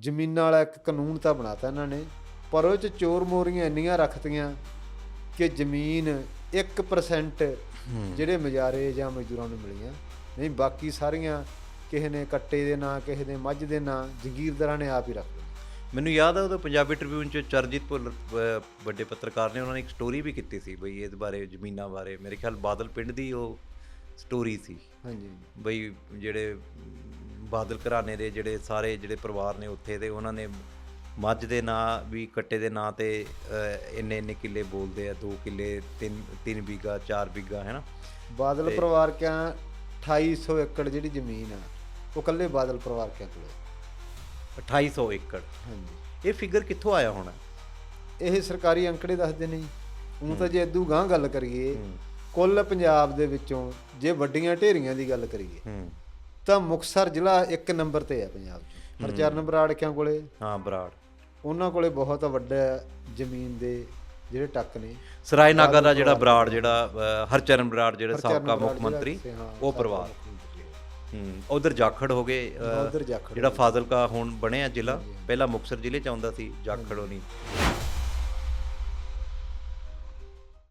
ਜ਼ਮੀਨਾਂ ਵਾਲਾ ਇੱਕ ਕਾਨੂੰਨ ਤਾਂ ਬਣਾਤਾ ਇਹਨਾਂ ਨੇ ਪਰ ਉਹ ਚ ਚੋਰ ਮੋਰੀਆਂ ਇੰਨੀਆਂ ਰੱਖਤੀਆਂ ਕਿ ਜ਼ਮੀਨ 1% ਜਿਹੜੇ ਮਜਾਰੇ ਜਾਂ ਮਜ਼ਦੂਰਾਂ ਨੂੰ ਮਿਲੀਆਂ। ਨਹੀਂ ਬਾਕੀ ਸਾਰੀਆਂ ਕਿਸੇ ਨੇ ਕੱਟੇ ਦੇ ਨਾਂ ਕਿਸੇ ਦੇ ਮੱਝ ਦੇ ਨਾਂ ਜ਼ਗੀਰਦਾਰਾਂ ਨੇ ਆਪ ਹੀ ਰੱਖ ਲਏ। ਮੈਨੂੰ ਯਾਦ ਆ ਉਦੋਂ ਪੰਜਾਬੀ ਟ੍ਰਿਬਿਊਨ ਚ ਚਰਜੀਤ ਭੁੱਲਰ ਵੱਡੇ ਪੱਤਰਕਾਰ ਨੇ ਉਹਨਾਂ ਨੇ ਇੱਕ ਸਟੋਰੀ ਵੀ ਕੀਤੀ ਸੀ ਬਈ ਇਸ ਬਾਰੇ ਜ਼ਮੀਨਾਂ ਬਾਰੇ। ਮੇਰੇ ਖਿਆਲ ਬਾਦਲ ਪਿੰਡ ਦੀ ਉਹ ਸਟੋਰੀ ਸੀ। ਹਾਂਜੀ। ਬਈ ਜਿਹੜੇ ਬਾਦਲ ਘਰਾਣੇ ਦੇ ਜਿਹੜੇ ਸਾਰੇ ਜਿਹੜੇ ਪਰਿਵਾਰ ਨੇ ਉੱਥੇ ਦੇ ਉਹਨਾਂ ਨੇ ਮੱਝ ਦੇ ਨਾਂ ਵੀ ਕੱਟੇ ਦੇ ਨਾਂ ਤੇ ਇੰਨੇ ਇੰਨੇ ਕਿੱਲੇ ਬੋਲਦੇ ਆ 2 ਕਿੱਲੇ 3 3 ਬਿੱਗਾ 4 ਬਿੱਗਾ ਹੈ ਨਾ? ਬਾਦਲ ਪਰਿਵਾਰ ਕਿਆ 2800 ਏਕੜ ਜਿਹੜੀ ਜ਼ਮੀਨ ਆ ਉਹ ਕੱਲੇ ਬਾਦਲ ਪਰਿਵਾਰ ਕਿਆ ਕੋਲੇ 2800 ਏਕੜ। ਹਾਂਜੀ। ਇਹ ਫਿਗਰ ਕਿੱਥੋਂ ਆਇਆ ਹੋਣਾ? ਇਹ ਸਰਕਾਰੀ ਅੰਕੜੇ ਦੱਸਦੇ ਨੇ ਜੀ। ਉਹ ਤਾਂ ਜੇ ਇਦੂ ਗਾਂ ਗੱਲ ਕਰੀਏ ਕੁੱਲ ਪੰਜਾਬ ਦੇ ਵਿੱਚੋਂ ਜੇ ਵੱਡੀਆਂ ਢੇਰੀਆਂ ਦੀ ਗੱਲ ਕਰੀਏ ਤਾਂ ਮੁਕਸਰ ਜ਼ਿਲ੍ਹਾ ਇੱਕ ਨੰਬਰ ਤੇ ਹੈ ਪੰਜਾਬ 'ਚ। ਹਰਚਰਨ ਬਰਾੜਕਿਆਂ ਕੋਲੇ ਹਾਂ ਬਰਾੜ। ਉਹਨਾਂ ਕੋਲੇ ਬਹੁਤ ਵੱਡਾ ਜ਼ਮੀਨ ਦੇ ਜਿਹੜੇ ਟੱਕ ਨੇ। ਸਰਾਏ ਨਾਗਾ ਦਾ ਜਿਹੜਾ ਬਰਾੜ ਜਿਹੜਾ ਹਰਚਰਨ ਬਰਾੜ ਜਿਹੜੇ ਸਾਬਕਾ ਮੁੱਖ ਮੰਤਰੀ ਉਹ ਪਰਿਵਾਰ। ਹੂੰ। ਉਧਰ ਜਾਖੜ ਹੋ ਗਏ ਜਿਹੜਾ ਫਾਜ਼ਿਲਕਾ ਹੁਣ ਬਣਿਆ ਜ਼ਿਲ੍ਹਾ ਪਹਿਲਾਂ ਮੁਕਤਸਰ ਜ਼ਿਲ੍ਹੇ ਚ ਆਉਂਦਾ ਸੀ ਜਾਖੜ ਨਹੀਂ।